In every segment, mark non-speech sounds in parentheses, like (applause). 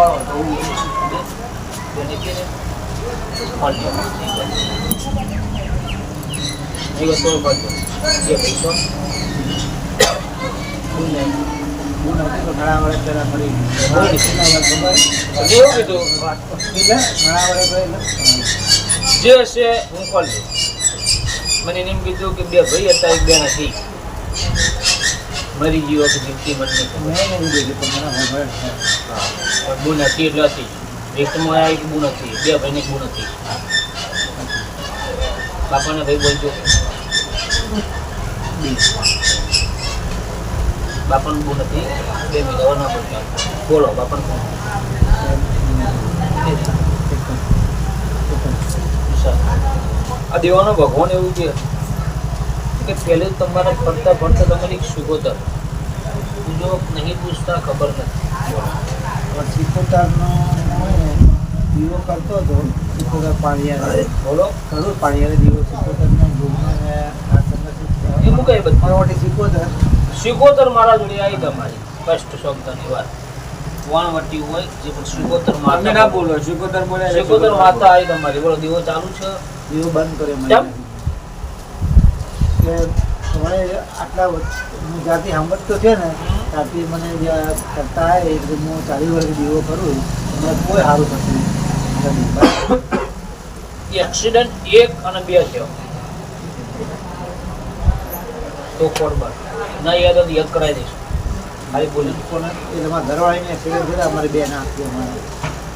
એક છે ને? ફળ લ્યો. એક વસ્તુ ફળ લ્યો. બે પૈસો. ફૂલ નહીં. હું નથી તો ઘણા વર્ષ પહેલાં? તો એવું કીધું? ઘણા વર્ષ જે હશે હું કોલ મને એમ કીધું કે બે ભાઈ હતા એક બે નથી મરી ગયો કે જિંદગી મને નહીં મેં નહીં કીધું છે. પણ બુન હતી એટલે હતી આ એક બુન હતી બે ભાઈને બુન હતી બાપાને ભાઈ બોલજો. બાપાનું બુન હતી બે મીઠા ના બોલતા. બોલો, બાપાનું કોણ આ દેવાનો ભગવાન એવું છે કે પહેલે તમારા ફરતા ફરતા તમારી સુગોતર પૂજો નહીં પૂછતા ખબર નથી. સિકોતરનો હું દીવો કરતો હતો. સિકોતર પાણીયારે બોલો. કરું પાણીયારે દીવો સિકોતરનો ભૂમિને આ સંગઠિત એ બધું? માટે સિકોતર. સિકોતર મારા જોડે આવી તમારી. સ્પષ્ટ શબ્દની વાત. વાણવટી હોય જે પણ સિકોતર માતા ના બોલો સિકોતર બોલે સિકોતર માતા આવી તમારી. બોલો દીવો ચાલુ છે? દીવો બંધ કર્યો મેં હવે આટલા હું જ્યાંથી સાંભળતો છે ને ત્યાંથી મને જે આ કરતા આવે એટલે હું ચાલી વર્ષ દીવો કરું મને કોઈ સારું થતું નથી? એક્સિડન્ટ એક અને બે થયો. તો કોડબર ના યાદ હોય યાદ કરાવી દઈશ. ખાલી બોલી કોને? એટલે મારા ઘરવાળીને એક્સિડન્ટ થયેલા અમારી બેન આપી અમારે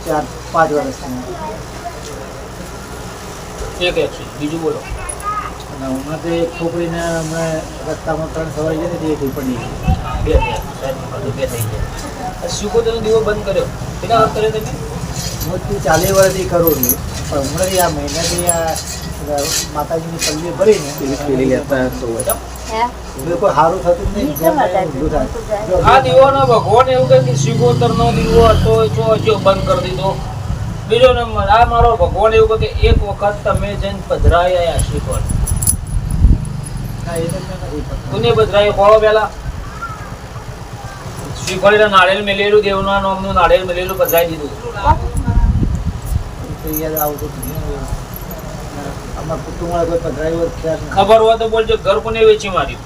ચાર પાંચ વર્ષ એક એક્સિડન્ટ બીજું બોલો. હમણાં તો એક છોકરીને હમણાં રસ્તામાં ત્રણ સવારી જતી હતી એ પડી બે થયા બે થઈ ગયા. આ દીવો બંધ કર્યો. કેટલા વખત કર્યો તમે? વર્ષથી કરું છું. પણ હમણાંથી આ મહિનાથી આ માતાજીની પલ્લી ભરીને બિલકુલ સારું થતું જ નહીં. આ દીવાનો ભગવાન એવું કહે કે નો દીવો હતો જો હજુ બંધ કરી દીધો. બીજો નંબર આ મારો ભગવાન એવું કે એક વખત તમે જઈને પધરાયા આયા શીખોડ ના, એ તો મેં નથી કરતો. કોને પધરાઈ ખોળો પેલા શીખોડીને નાળિયેર મેલેલું દેવના નામનું નાળિયેર મેલેલું પધરાઈ દીધું. ખબર હોય તો બોલજો ઘર કોને વેચી માર્યું?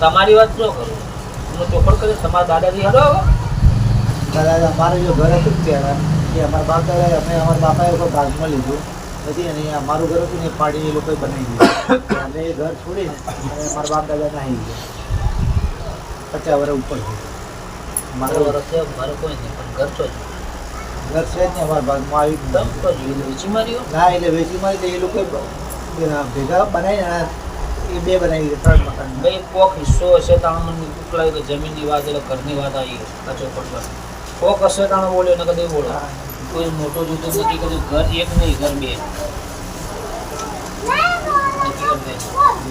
તમારી વાત શું કરું. હું ચોખડ કરે તમારા દાદાજી હલો દાદા અમારે જો ઘર હતું ત્યારે કે અમારા બાપ દાદા અમે અમારા બાપાએ ભાગમાં લીધું. પછી અને મારું ઘર હતું ને એ પાડી એ લોકોએ બનાવી દીધું. અને એ ઘર છોડીને અને મારા બાપ દાદા નાહી ગયા. પચાસ વર્ષ ઉપર મારો વર્ષ છે, મારો કોઈ નહીં પણ ઘર છો. ઘર છે જ ને અમારા ભાગમાં આવી દમ તો વેચી માર્યો? ના એટલે વેચી મારી તો એ લોકોએ ભેગા બનાવી અને એ બે બનાવી ત્રણ મકાન ભાઈ કોક હિસ્સો હશે તાણ મને તો કે જમીનની વાત એટલે ઘરની વાત આવી કચો પડવા કોક હશે તાણ બોલ્યો ને કદી બોલો કોઈ મોટો જૂતો નથી કદી ઘર એક નહીં ઘર બે.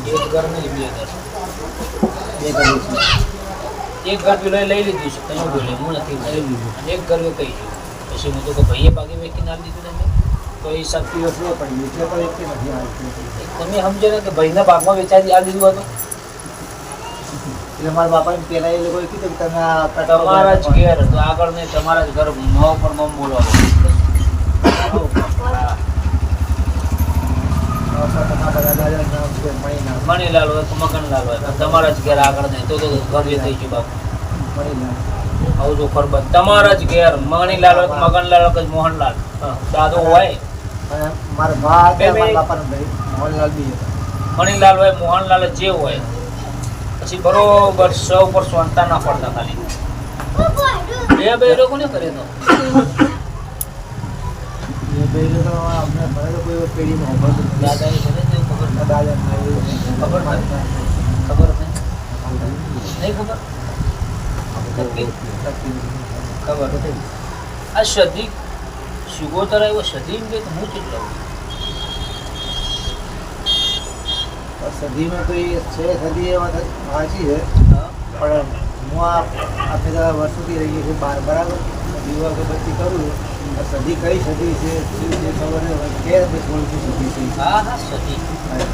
એક ઘર નહીં બે ઘર. બે એક ઘર પેલો લઈ લીધું છે તમે બોલે હું નથી લઈ લીધું. અને એક ઘર મેં કહી ગયું? પછી હું તો કે ભાઈએ ભાગે વેચી ના દીધું તમે તો એ હિસાબ દિવસ પણ એટલે પણ એક નથી તમે સમજો ને કે ભાઈના ભાગમાં વેચાઈ આ દીધું હતું. એટલે મારા બાપાને પહેલા એ લોકોએ કીધું કે તમે આ તમારા જ ઘેર તો આગળ ને તમારા જ ઘર મો પર મમ મણિનાથ. મણીલાલ હોય મગનલાલ હોય તમારા જ ઘેર આગળ નહીં. તો તો ઘર વેચાઈ ગયું બાપુ. આવું જો ખરબત. તમારા જ ઘેર મણીલાલ હોય મગનલાલ હોય મોહનલાલ. દાદો હોય. મારા બા. બાપાનો ભાઈ મોહનલાલ બી. મણીલાલ હોય મોહનલાલ જે હોય. પછી બરોબર સૌ પર સોનતા ના પડતા ખાલી. બે બે લોકો ને કરે તો. ખબર. ખબર ખબર. આ સદી સુગોતર આવ્યો સદી હું કેટલો સદીમાં તો એ છે સદી એમાં તો સાચી છે. પણ હું આ આપણે બધા વર્ષોથી રહીએ છીએ બાર બરાબર? દીવા અગરબત્તી કરું. સદી કઈ સદી છે શું છે ખબર. કે થોડી સદી છે. હા હા સદી.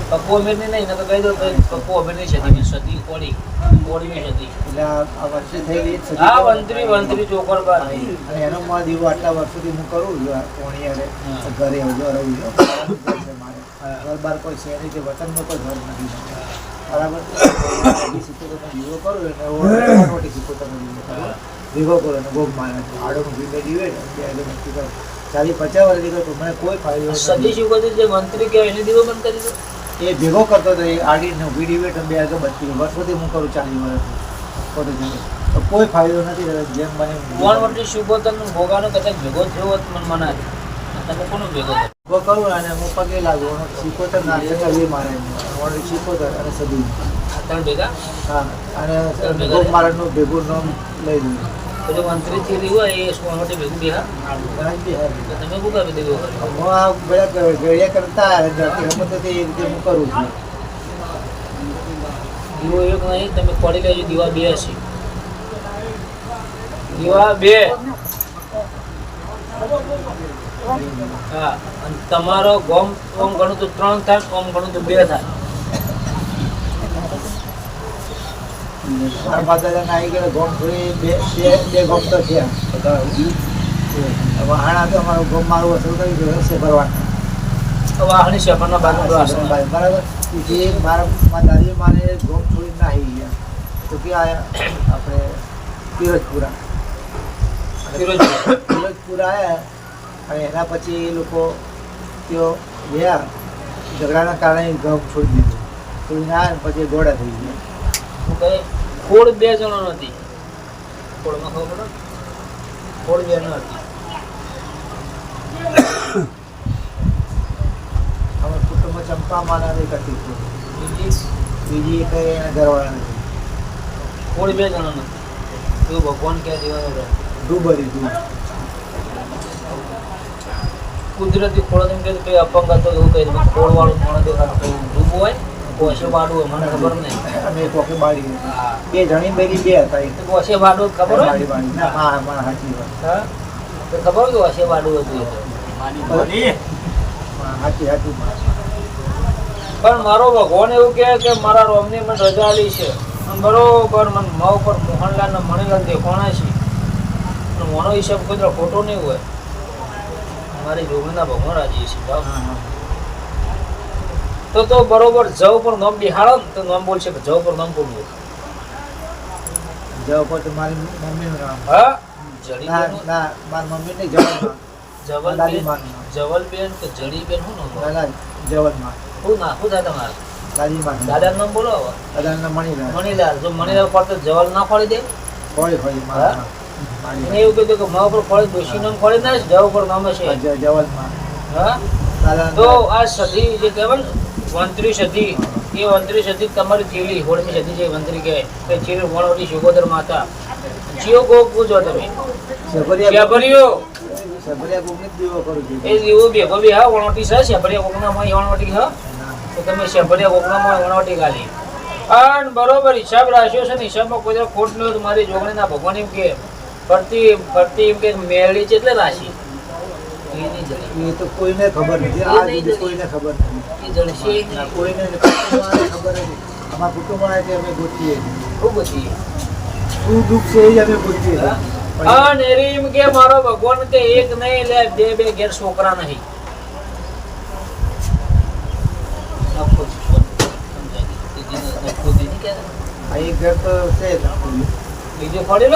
પપ્પુ અમીરની નહીં ને તો કહી દો તો પપ્પુ અમીરની સદી સદી કોળી. કોળીની સદી. એટલે આ વર્ષે થઈ ગઈ સદી હા કહેવાય. વંતરી ચોકર ચોકરબાર અને એનો માં દીવો આટલા વર્ષોથી હું કરું છું કોણી. ઘરે આવજો રહું છું ઘર છે મારે હા. ઘર બાર કોઈ છે નહીં કે વતનનો કોઈ ઘર નથી. બરાબર? સિત્તોતેરનો દીવો કરો એટલે મોટી સિત્તોતેરનો દીવો કરો. ભેગો કરો અને ભોગ માને આડોનું ભીમે દીવે ને આગળ નક્કી કરો. ચાલી પચાસ વર્ષ દીકરો તો મને કોઈ ફાયદો સતીશ નથી શું જે મંત્રી કહેવાય એને દીવો બંધ કરી દો. એ ભેગો કરતો હતો એ આડીને ઊભી ડિબેટ બે આગળ બચી વર્ષોથી હું કરું ચાલી વર્ષ. પોતે તો કોઈ ફાયદો નથી જેમ મને વણ વટી શુભોતન ભોગાનો કદાચ ભેગો થયો હોત મને મનાય. તમે કોનો ભેગો કરું અને હું પગે લાગુ સિકોતર ના નાખે કરવી મારે ઓર સિકોતર અને સદી આ ત્રણ ભેગા? હા અને ભોગ મારણનું ભેગું નામ લઈ લીધું તો મંત્રી થી રહ્યું હોય એ વણ માટે ભેગું બેહા ઘણા જ બી હારી. તો તમે શું દેવો કર્યો હું આ બધા ગળ્યા કરતા જાતિ રમત હતી એ રીતે હું કરું છું. દીવો એક નહીં તમે પડી લેજો દીવા બે છે દીવા બે. હા અને તમારો ગોમ ઓમ ગણું તો ત્રણ થાય ઓમ ગણું તો બે થાય. બાપ દાદા ના આવી ગયા ગોમ થોડી બે બે બે ગોમ તો થયા હવે તો અમારું ગોમ મારું અસર કરી ગયું હશે ભરવાના. વાહણી બાજુ આસન બરાબર? તેથી મારા દાદી મારે ગોમ ના આવી ગયા તો ક્યાં આપણે પિરોજપુરા ફિરોજ આવ્યા અને એના પછી એ લોકો તેઓ ગયા. ઝઘડાના કારણે ઘઉં છોડી દીધું. છોડી ના પછી ગોળા થઈ ગયા ખોડ બે જણો નથી. ખોડમાં ખબર ખોડ બે ન હતી. (coughs) અમે કુટુંબમાં ચંપા માના એક હતી બીજી? બીજી કઈ એના ઘરવાળા નથી. ખોડ બે જણો નથી. તું ભગવાન ક્યાં દેવાનો ડૂબરી ડૂબ કુદરતી ખોળ એમ કે ભાઈ અપંગ હતો એવું કહી દે ખોળ વાળું માણસ દેખાતું ડૂબું હોય કોશે વાડું હોય મને ખબર નહીં. અમે કોકે બાળી બે જણી બેરી બે હતા કોશે વાડું ખબર હોય? ના હા. પણ સાચી વાત. હા? તો ખબર હોય કે કોશે વાડું હતું સાચી સાચી પણ મારો ભગવાન એવું કહે કે મારા રોમની મને રજા આલી છે. બરોબર મને મા ઉપર મોહનલાલ ને મણિલાલ દેખોણા છે. અને મોનો હિસાબ કોઈ દાડો ખોટો નહીં હોય. મારી જોગણીના ભગવાન રાજી છે. હા હા. તો તો બરોબર જવ પર નામ બિહાડો તો નામ બોલશે જવ પર નામ બોલવું જવ પર મારી મમ્મીનું નામ. હા? જડી ના મારી મમ્મી ને જવલ નામ. જવલબેન? નામ. જવલબેન કે જડીબેન શું નામ ના ના જવલમાં શું ના થાય દાદી દાદીમાં દાદાનું નામ બોલો દાદાના મણીલાલ. મણીલાલ. જો મણીલાલ તો જવલ ના ફળી દે? હા? એવું કીધું કે મા ઉપર ફળ દોશી નામ ફળી ના જવ ઉપર નામ છે. જવલમાં. હા? તો આ સદી જે કહેવાય વંત્રી સદી એ વંત્રી સદી તમારી થેલી હોળમી સદી જે વંત્રી કહેવાય. કે ચીર વણવટી શિકોદર માતા. જીઓ ગો પૂજો તમે. સબરિયા શેભરીઓ સબરિયા દીવો કરું એ એવું બે ભવી હા વણવટી છે કોકનામાં ઈ વણવટી હા? તો તમે શેભરીયા કોકનામાં વણવટી ગાલી. અને બરોબર હિસાબ રાખ્યો છે ને હિસાબમાં કોઈ ખોટ નહીં મારી તો મારી જોગણીના ભગવાન એમ કે ફરતી ફરતી એમ કે મેળી છે એટલે રાશિ. એ તો કોઈને ખબર નથી. આ. કોઈને ખબર નથી. ના. કોઈને ખબર નથી. અમારા કુટુંબવાળા કે અમે ગોતીએ ખૂબ બધી શું દુઃખ છે એ અમે ગોતીએ અને એમ કે મારો ભગવાન કે એક નહીં લે બે બે ઘેર છોકરા નહીં. એક ઘર તો છે બીજો ફરી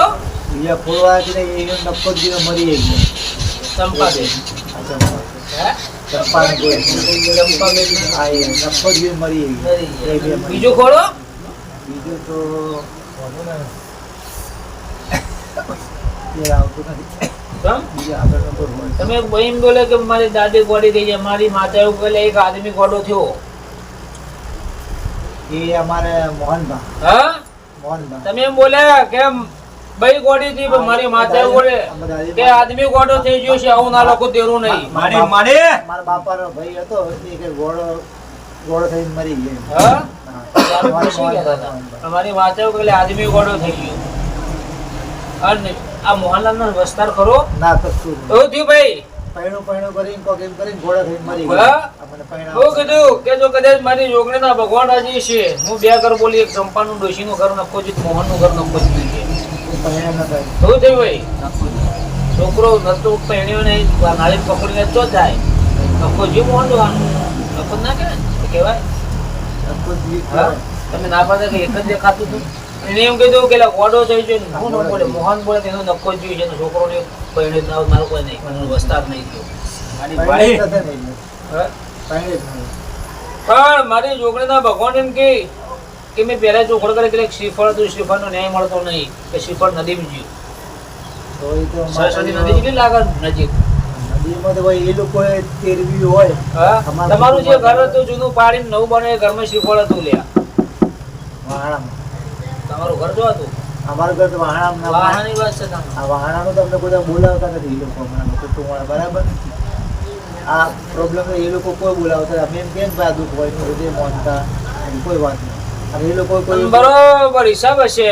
બીજા ફોડવાથી ને એ નફો જ મરી ગયો. ચંપા આ એ નફો જ ગયો. મરી ગયો. બીજો ખોડો બીજું તો તમે બહેન બોલે કે મારી દાદી ગોળી થઈ જાય મારી માતા એવું બોલે એક આદમી ગોડો થયો. એ અમારે મોહનબા હા? મોહનબા તમે એમ બોલ્યા કે ભાઈ ગોડી થી મારી માતા ગોડે કે આદમી ગોડો થઈ ગયો છે આવું ના લોકો તેરું નહીં. મારે મારે? મારા બાપાનો ભાઈ હતો એ કે ગોડો ગોડો થઈને મરી ગયો. હા. અમારી માતા કે આદમી ગોડો થઈ ગયો. અને આ મોહનલાલ નો વિસ્તાર ખરો? ના કશું ભાઈ પૈણું પૈણું કરીને કોક એમ કરીને ઘોડા થઈને મરી ગયા મને પૈણા હું કીધું કે જો કદાચ મારી જોગણીના ભગવાન રાજી છે હું બે ઘર બોલી એક ચંપાનું ડોશીનું ઘર નખો છું મોહનનું ઘર નખો છું. પૈણા ન થાય. શું થયું ભાઈ? છોકરો નતો પહેણ્યો નહીં આ નાળી પકડીને તો થાય. નખો જીવ મોહન જોવાનું નખો ના કહેવાય? ને? કહેવાય? જીવ તમે ના પાડતા કે એક જ દેખાતું હતું. એને એમ કીધું કે ઓડો થઈ છે હું ન બોલે મોહન બોલે તેનો નક્કો જ જીવ છે ને છોકરોને ના મારો કોઈ નહીં મને વસ્તાર નહીં થયો. પૈણે? પૈણે. પણ મારી છોકરીના ભગવાન એમ કે કે મેં પહેલા ચોખડ કરે કે શ્રીફળ હતું શ્રીફળનો ન્યાય મળતો નહીં કે શ્રીફળ નદીમાં તો સરસ્વતી નદી કેટલી લાગે નજીક? નદીમાં તો ભાઈ એ લોકોએ તેરવી હોય. હા? તમારું જે ઘર હતું જૂનું પાડીને નવું બને ઘરમાં શ્રીફળ હતું લ્યા. તમારું ઘર જો હતું? અમારું ઘર તો વાહણામાં વાહણાની વાત છે આ વાહણાનું તમને કોઈ બોલાવતા નથી એ લોકો હમણાં કુટુંબવાળા બરાબર આ પ્રોબ્લેમ એ લોકો કોઈ બોલાવતા અમે એમ કેમ ભાઈ દુઃખ હોય હૃદય માનતા કોઈ વાત નહીં. અને એ લોકો કોઈ બરોબર હિસાબ હશે.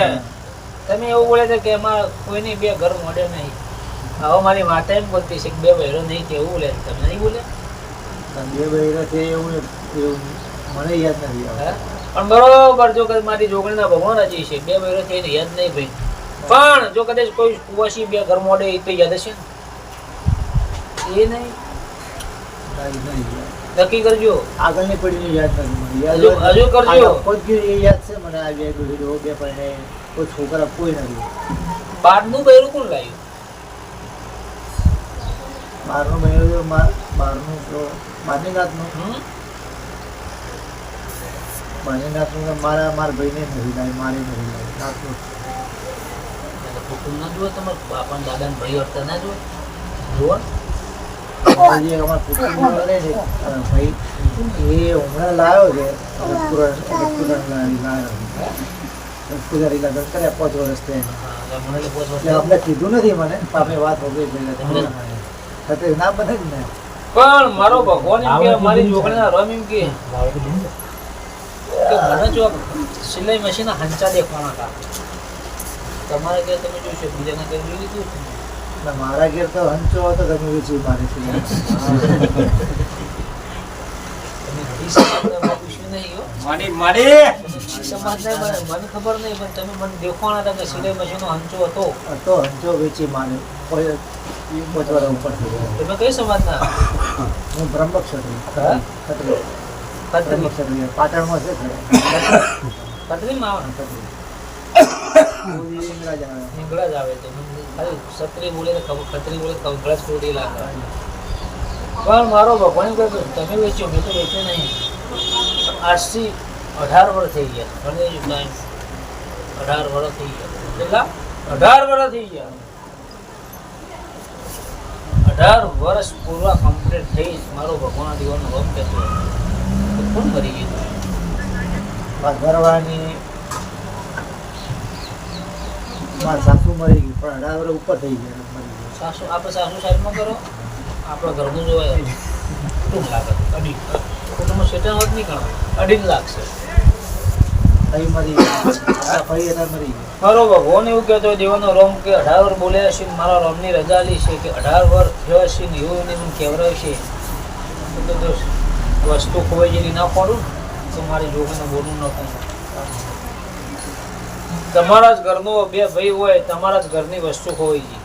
તમે એવું બોલે છે કે એમાં કોઈની બે ઘર મળે નહીં. હવે મારી માતા એમ બોલતી છે કે બે બહેરો નહીં કે એવું બોલે તમે નહીં બોલે? બે બહેરા છે એવું એવું મને યાદ નથી આવતું. પણ બરોબર જો કદાચ મારી જોગણીના ભગવાન હજી છે. બે છે એને યાદ નહીં ભાઈ. પણ જો કદાચ કોઈ કુવાસી બે ઘર મોડે એ તો યાદ હશે ને? એ નહીં. નક્કી કરજો. આગળની પેઢીને યાદ નથી હજુ- હજુ કરજો. કોઈ યાદ છે? મને આ બે બહેરો બે પરણે કોઈ છોકરા કોઈ નથી બારનું બહેરું કોણ લાવ્યું બહારનું બહેરું બહારનું બારની બહારની નાતનું હમ? એના મારા મારા ભાઈને નથી લાવી મારે નથી લાવી નાતનું કુટુંબ ના જુઓ તમારા બાપા દાદા ભાઈ હતા ના જુઓ? જુઓ. અમારા કુટુંબમાં રહે છે. ભાઈ એ હમણાં લાવ્યો છે. લાવ્યો છે. લગ્ન કર્યા પાંચ વર્ષ થયા કીધું નથી મને. આપણે વાત હોગી પહેલા ના બને જ ને. પણ મારો ભગવાન એમ કે મારી જોગણીના રમ એમ કે. કે મને જો સિલાઈ મશીન હંચા દેખવાના હતા તમારા ઘેર તમે જોશો બીજાના ઘેર જોઈ લીધું છે? એટલે મારા ઘેર તો હંચો હતો તમે વેચી મારી છે મને મને ખબર નહીં પણ તમે મને દેખવાના હતા કે સિલાઈ મશીનનો હંચો હતો. તો હંચો વેચી કોઈ પાંચ ઉપર થઈ ગયા તમે કઈ સમાજના? હું બ્રહ્મ પણ મારો ભગવાન તમે વેચ્યો મેં તો વેચ્યો નહીં. આજથી અઢાર વર્ષ થઈ ગયા. ભણી અઢાર વર્ષ થઈ ગયા. કેટલા? અઢાર વર્ષ થઈ ગયા. અઢાર વર્ષ પૂરા કમ્પ્લીટ થઈ મારો ભગવાન દીવાનો રોગ કહેતો તો કોણ કરી ગયું? મારા ઘરવાળાની મારા સાસુ મરી ગઈ પણ અઢાર વર્ષ ઉપર થઈ ગયા મરી ગયું. સાસુ આપણે સાસુ સાઈડમાં કરો આપણા ઘરનું જોવાય. કેટલું લાગે? અઢી કુટુંબમાં સેટલ હોત નહીં ગણો અઢી લાગશે તઈ મરી ગયા. મારા ભાઈ એના મરી ગયા. મારો ભગવાન એવું કહેતો દેવાનો રોમ કે અઢાર વર બોલ્યા છે મારા રોમની રજા લી છે કે અઢાર વર્ષ થયો છે ને એવું એને મને છે. તો તો જો વસ્તુ ખોવાઈ જેની ના પડું તો મારે જોગને બોલવું ન કહું તમારા જ ઘરનો બે ભાઈ હોય તમારા જ ઘરની વસ્તુ ખોવાઈ ગઈ.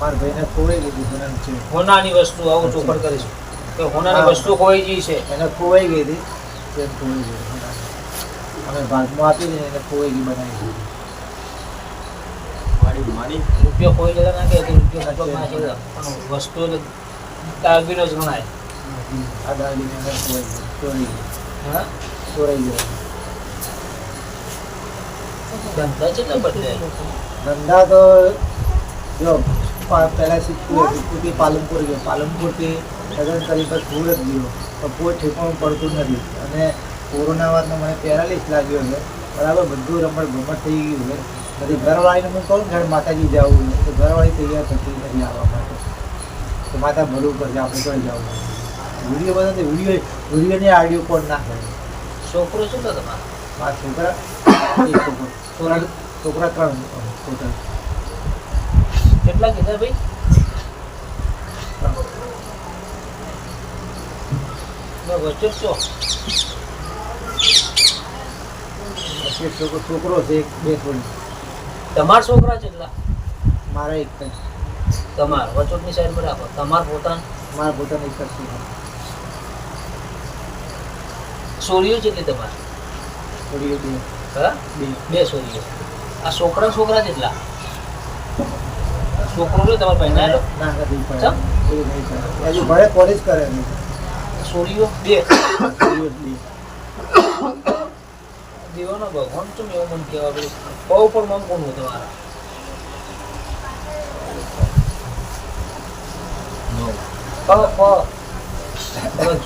મારા ભાઈને ખોવાઈ ગઈ હતી હોનાની વસ્તુ આવું ચોખડ કરીશું. કે હોનાની વસ્તુ ખોવાઈ ગઈ છે. એને ખોવાઈ ગઈ હતી. તે ખોવાઈ ગઈ? અમે ભાગમાં આપી દીધી એને ખોવાઈ ગઈ બનાવી દીધી. મારી મારી રૂપિયો ખોઈ ગયેલા ના કે રૂપિયો લગભગ ના છે પણ વસ્તુ જ ગણાય. ધંધા તો જો પહેલા સિદ્ધપુર પાલનપુર ગયો. પાલનપુરથી લગ્ન કરી પછી સુરત ગયો. પણ કોઈ ઠેકાણું પડતું નથી. અને કોરોના વાતનો મને પેરાલિસ લાગ્યો છે. બરાબર, બધું રમણ ગમત થઈ ગયું છે. પછી ઘરવાળીને હું કહું ઘર માતાજી જવું તો ઘરવાળી તૈયાર થતી નથી આવવા માટે તો માતા ભલું કરશે આપણે કોઈ જવું? વીડિયો બધા વીડિયો વિડીયોની આડિયો કોડ ના કરે છોકરો શું તો તમારો? મારા છોકરા? (coughs) છોકરા. છોકરા ત્રણ ટોટલ. કેટલા કીધા ભાઈ? છો? છોકરો છોકરો છે એક બે થોડી તમારા છોકરા છે એટલા? મારા એક તમાર વચોટની સાઈડ પર રાખો તમાર પોતાન માર પોતાના છોકરા સોરીઓ છે કે તમારે? થોડી બે. હા? બે. સોરીઓ. આ છોકરા છોકરા જેટલા. છોકરો રહ્યો તમારે પહેરાયેલો ના નથી પડે હજુ ભલે કોલેજ કરે સોરીઓ બે. થોડીઓ બે. દેવાનો ભગવાન ચમ એવું મન કહેવા પેલું બહુ પણ મમ કોણ તમારા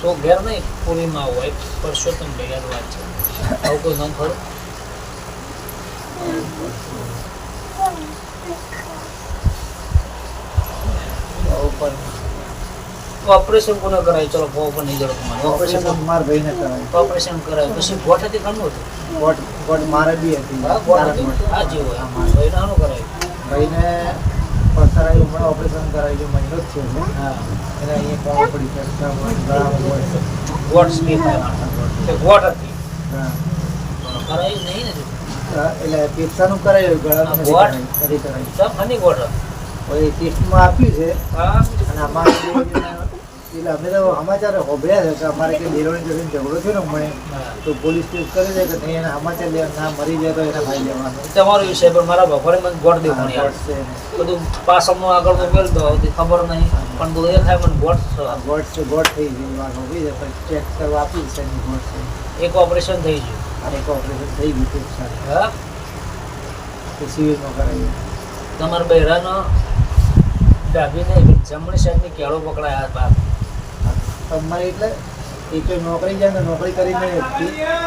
જો ઘેર નહીં પૂરીમાં હોય પરસોત્તમ ભેગાનું વાત છે આવું કોઈ નામ ખરું? ઓપરેશન કોને કરાય? ચલો બહુ પણ નહીં જડો તમારે. ઓપરેશન મારા ભાઈને કરાય. ઓપરેશન કરાય. પછી ગોઠ હતી ઘણું હતું ગોટ ગોટ મારે બી હતી. હા તારા હતી. આ જે હોય. ભાઈ આનું કરાય. ભાઈને પથ્થર આવ્યું હમણાં ઓપરેશન કરાવ્યું મહિનો જ છે હા. એને અહીંયા કામ પડી છે. તે ગોઠ હતી. હા. કરાય નહીં ને એટલે ફેફસાનું કરાયું ગળાનું નથી ગોળ? કરાયું. સબ હની ટેસ્ટમાં આપ્યું છે. અને જે- એટલે અમે તો સમાચાર હોભ્યા છે કે અમારે કે દેરોણી જોડે ઝઘડો છે ને મને તો પોલીસ કેસ કરે છે કે નહીં એના સમાચાર લે ના મરી જાય તો એને ખાઈ લેવાનું તમારો વિષય પણ મારા ભગવાને મને ગોટ દેવું. બધું પાછળનું આગળનું મેળ દો તે ખબર નહીં. પણ બધું એ થાય મને ગોટ ગોટ છે ગોટ થઈ ગયું. વાત હોવી છે પણ ચેક કરવા આપ્યું છે એની ગોળ છે. એક ઓપરેશન થઈ ગયું. અને એક ઓપરેશન થઈ ગયું ફેફસાનું. હા? તો સિવિલમાં કરાવી તમારા બહેરાનો ડાબીને જમણી સાઈડની કેળો પકડાયા બાપ તમારે એટલે એ તો નોકરી જાય ને નોકરી કરી નહીં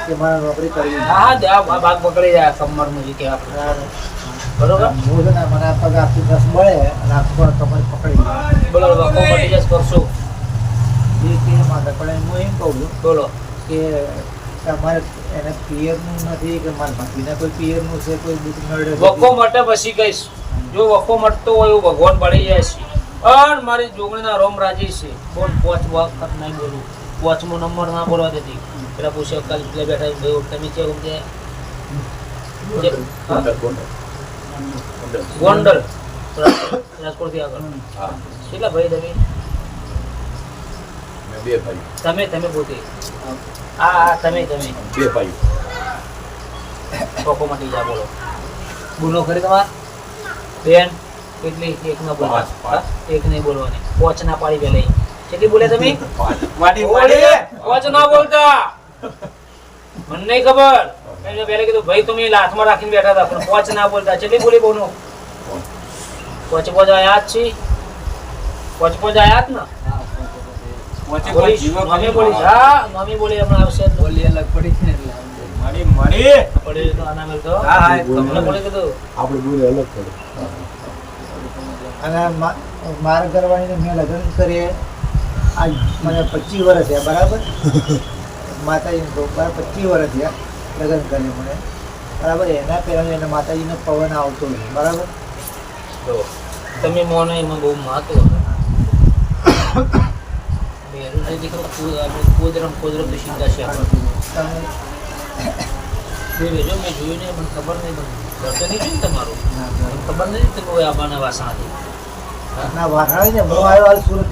કે મારે નોકરી કરી હા આ ભાગ પકડી જાય કમરનું નું કે આપણે બરોબર? હું છે ને મને આ પગ આખી દસ મળે અને આખો કમર પકડી જાય બોલો વખો મટી જશે કરશો એ કે માટે પણ હું એમ કહું છું બોલો. કે તમારે એને પિયરનું નથી કે મારા ભાભીને કોઈ પિયરનું છે કોઈ બુક નડે વખો મટે પછી કહીશ. જો વખો મટતો હોય એવું ભગવાન પડી જાય છે. પણ મારી જોગણીના રોમ રાજી છે. બોલ પોચ વખત નહીં બોલું. પોચમો નંબર ના બોલવા દેતી. પેલા પૂછે કાલ પેલા બેઠા ભાઈ તમે છે કે ગોંડલ રાજકોટથી આગળ. કેટલા ભાઈ તમે? બે ભાઈ. તમે તમે પોતે. હા હા તમે તમે. બે ભાઈ. વખો મટી જા બોલો. બોલો કરી તમાર? બેન કેટલી એક ન બોલો પાંચ, પાંચ. એક નહીં બોલવાની. પોચ ના પાડી પેલા. કેટલી બોલે તમે? (laughs) પોચ. ના બોલતા. મને નહીં ખબર. પેલા કીધું ભાઈ તમે હાથમાં રાખીને બેઠા હતા પણ પોચ ના બોલતા. કેટલી બોલી બોનો પોચ પોચ આયા જ છી. પોચ પોચ આયા જ ને? મમ્મી બોલીશ. હા મમ્મી બોલી હમણાં આવશે બોલી અલગ પડી છે એટલે. મળી મળી પડી તો આના મેલ હા, હા, તમને બોલી કીધું આપણે બોલે અલગ પડે. અને મારા ઘરવાળીને મેં લગ્ન કરીએ આજ મને પચીસ વર્ષ થયા બરાબર? (laughs) માતાજીને બરાબર પચીસ વર્ષ થયા લગ્ન કરે મને. બરાબર? એના પહેલાં એના માતાજીનો પવન આવતો હતો બરાબર? તો તમે મોને એમાં બહુ મહત્વ જે દીકરો કૂદરમ કૂદરમ તો શીખતા છે તમે જો મેં જોયું નહીં મને ખબર નહીં મને ઘર નહીં જોયું તમારું? ખબર નહીં તમે આબાના વાસણ હતી ના વાઘાણી ને હું આવ્યો હાલ સુરત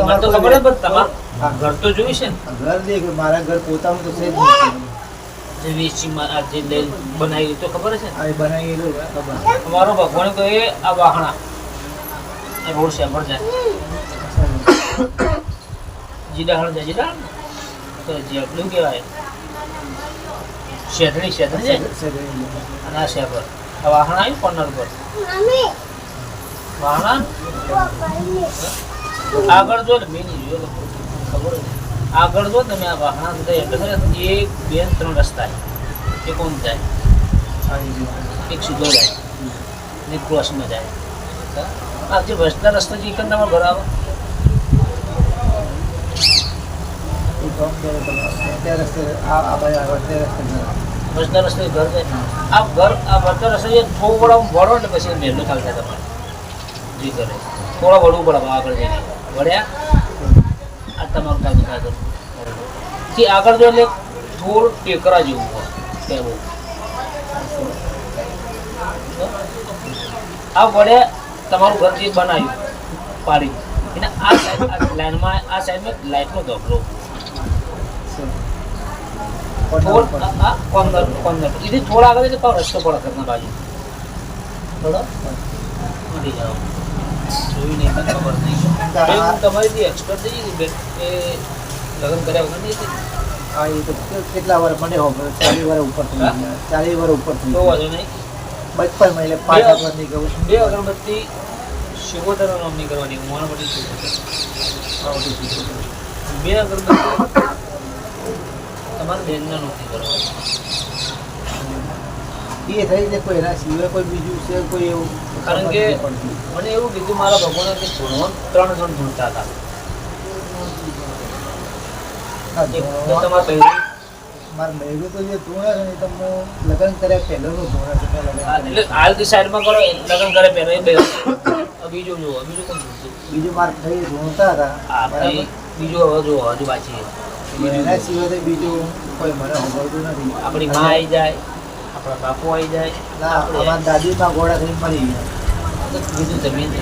મને તો ખબર પણ તમારું ઘર તો જોયું છે ને? ઘર દેખ મારા ઘર પોતાનું તો છે જે જે બનાવી તો ખબર છે આ એ ખબર. અમારો ભગવાન કહે આ વાહણા. એ રોડ છે પર જાય જીડાહણ જાય જીડાહણ તો જેટલું કહેવાય. શેઠણી શેઠણી છે અને આ શેપર આ વાહણ આવ્યું કોર્નર પર. આગળ જો ને મેં જો ખબર આગળ જો તમે આ વાહણા સુધી એટલે એક, બે, ત્રણ રસ્તા એ કોણ જાય. એક સીધો જાય. ને ક્રોસમાં જાય. આ જે વચલા રસ્તા છે એ કંદામાં બરાબર એ કામ કરે તો તે રસ્તે ઘર જાય. આ ઘર, આ વચલા રસ્તે થોડું વળો ને પછી મહેલું ચાલશે તમારે. જે થોડા વળવું પડે આગળ જઈને. વળ્યા? આ તમારું કામ કાગળથી આગળ જો એટલે થોડું ટેકરા જેવું હોય. એવું આ વડે તમારું ઘર જે બનાવ્યું, પાડી. એને આ સાઈડ લાઈનમાં, આ સાઈડમાં આ આ કોર્નર કોર્નર એથી થોડા આગળ એટલે રસ્તો પડે ઘરના બાજુ. થોડો મળી જાઓ જોયું કર્યા વગર નહીં કેટલા વાર મને હો ચાલીસ વાર ઉપર થઈ ચાલીસ વાર ઉપર થઈ તો વાંધો નહીં બચપનમાં એટલે પાંચ આઠ નહીં કહું બે અગરબત્તી શિવોતર નામની કરવાની. મોણ બધી શિવોતર બે અગરબત્તી તમારા બેનના નામની કરવાની એ થઈ જાય કોઈ એના સિવાય કોઈ બીજું છે કોઈ એવું. કારણ કે મને એવું કીધું મારા ભગવાન કે ધૂણવા ત્રણ જણ ધૂણતા હતા. તો મારા બહેરું તો જે ધોણા છે ને તો હું લગ્ન કર્યા પહેલાનું છે એટલે કર્યા. હાલથી સાઈડમાં કરો લગ્ન કરે પહેલા એ બીજું જુઓ બીજું કોણ બીજું મારા ભાઈ ધોતા હતા. બીજું હવે જુઓ હજુ પાછી. એના સિવાય બીજું કોઈ મને સાંભળતું નથી. આપણી માં આવી જાય. આપણા બાપુ આવી જાય ના આપણે- અમારા દાદીમાં ઘોડા થઈ મરી ગયા. બીજું જમીન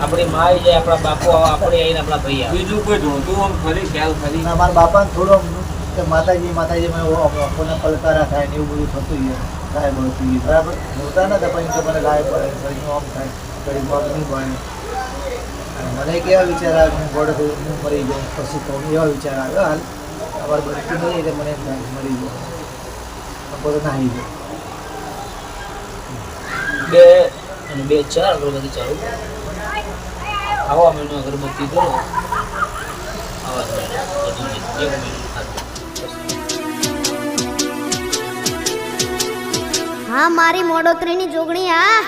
આપણી માં આવી જાય આપણા બાપુ આપણે આવીને આપણા ભાઈ આવે. બીજું કોઈ જોતું આમ ફરી ખ્યાલ ફરી. મારા બાપાને થોડો આમ કે માતાજી માતાજી મને આપણને પલકારા થાય ને એવું બધું થતું હોય. ગાય બળતી ગઈ બરાબર? જોતા નતા પણ તો મને ગાય પડે શરીરનું આમ થાય. શરીર આમ નહીં બળે મને કેવા વિચાર આવે હું થઈ હું મરી જાઉં પછી તો એવા વિચાર આવ્યો હાલ અમારે બનતું નહીં એટલે મને મરી જાઉં. બધું નાહી જાય બે અને બે ચાર અગરબત્તી ચાલુ. આવા મહિનો અગરબત્તી કરો હા, મારી મોડોતરીની જોગણી આ